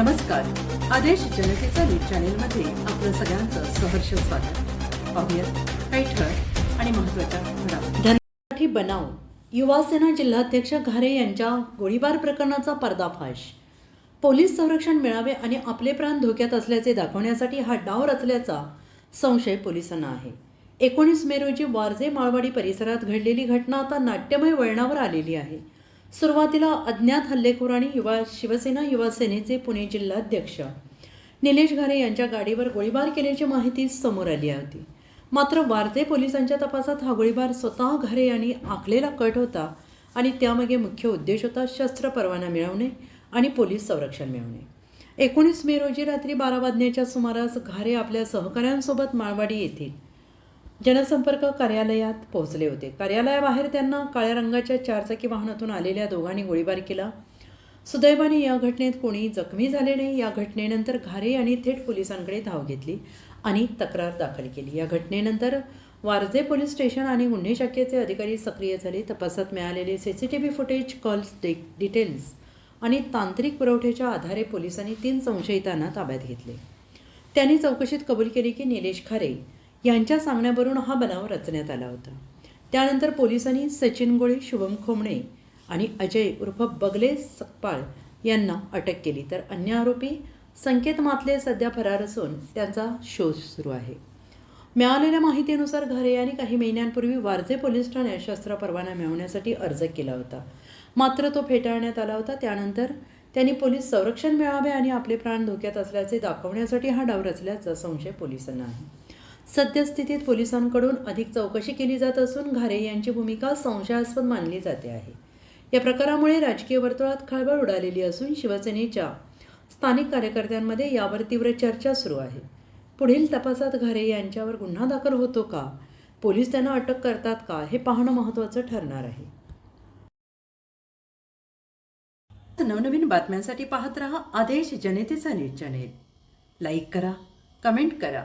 नमस्कार. आदेश जनतेचा न्यूज चॅनेलमध्ये आपलं सगळ्यांचं सहर्ष स्वागत. पाहूयात काही ठळक आणि महत्त्वाच्या घडामोडी. बनाव. युवासेना जिल्हाध्यक्ष घारे यांच्या गोळीबार प्रकरणाचा पर्दाफाश. पोलीस संरक्षण मिळावे आणि आपले प्राण धोक्यात असल्याचे दाखवण्यासाठी हा डाव रचल्याचा संशय पोलिसांना आहे. एकोणीस मे रोजी वारजे माळवाडी परिसरात घडलेली घटना आता नाट्यमय वळणावर आलेली आहे. सुरुवातीला अज्ञात हल्लेखोर आणि युवा शिवसेना युवा सेनेचे पुणे जिल्हाध्यक्ष. निलेश घारे यांच्या गाडीवर गोळीबार केल्याची माहिती समोर आली होती. मात्र वारजे पोलिसांच्या तपासात हा गोळीबार स्वतः घारे यांनी आखलेला कट होता आणि त्यामागे मुख्य उद्देश होता शस्त्र परवाना मिळवणे आणि पोलीस संरक्षण मिळवणे. एकोणीस मे रोजी रात्री बारा वाजण्याच्या सुमारास घारे आपल्या सहकाऱ्यांसोबत माळवाडी येथील जनसंपर्क कार्यालयात पोहोचले होते. कार्यालयाबाहेर त्यांना काळ्या रंगाच्या चारचाकी वाहनातून आलेल्या दोघांनी गोळीबार केला. सुदैवाने या घटनेत कोणी जखमी झाले नाही. या घटनेनंतर घारे यांनी थेट पोलिसांकडे धाव घेतली आणि तक्रार दाखल केली. या घटनेनंतर वारजे पोलीस स्टेशन आणि गुन्हे शाखेचे अधिकारी सक्रिय झाले. तपासात मिळालेले C C T V footage calls डि डिटेल्स आणि तांत्रिक पुरवठ्याच्या आधारे पोलिसांनी तीन संशयितांना ताब्यात घेतले. त्यांनी चौकशीत कबूल केली की निलेश खारे यांच्या सांगण्यावरून हा बनाव रचण्यात आला होता. त्यानंतर पोलिसांनी सचिन गोळे शुभम खोमणे आणि अजय उर्फ बगले सकपाळ यांना अटक केली. तर अन्य आरोपी संकेत मातले सध्या फरार असून त्यांचा शोध सुरू आहे. मिळालेल्या माहितीनुसार घरे यांनी काही महिन्यांपूर्वी वारजे पोलीस ठाण्यात शस्त्र परवाना मिळवण्यासाठी अर्ज केला होता. मात्र तो फेटाळण्यात आला होता. त्यानंतर त्यांनी पोलीस संरक्षण मिळावे आणि आपले प्राण धोक्यात असल्याचे दाखवण्यासाठी हा डाव रचल्याचा संशय पोलिसांना आहे. सद्यस्थितीत पोलिसांकडून अधिक चौकशी केली जात असून घारे यांची भूमिका संशयास्पद मानली जाते आहे. या प्रकारामुळे राजकीय वर्तुळात खळबळ उडालेली असून शिवसेनेच्या स्थानिक कार्यकर्त्यांमध्ये यावर तीव्र चर्चा सुरू आहे. पुढील तपासात घारे यांच्यावर गुन्हा दाखल होतो का? पोलीस त्यांना अटक करतात का? हे पाहणं महत्त्वाचं ठरणार आहे. नवनवीन बातम्यांसाठी पाहत रहा आदेश जनतेचा न्यूज चॅनेल. लाईक करा कमेंट करा.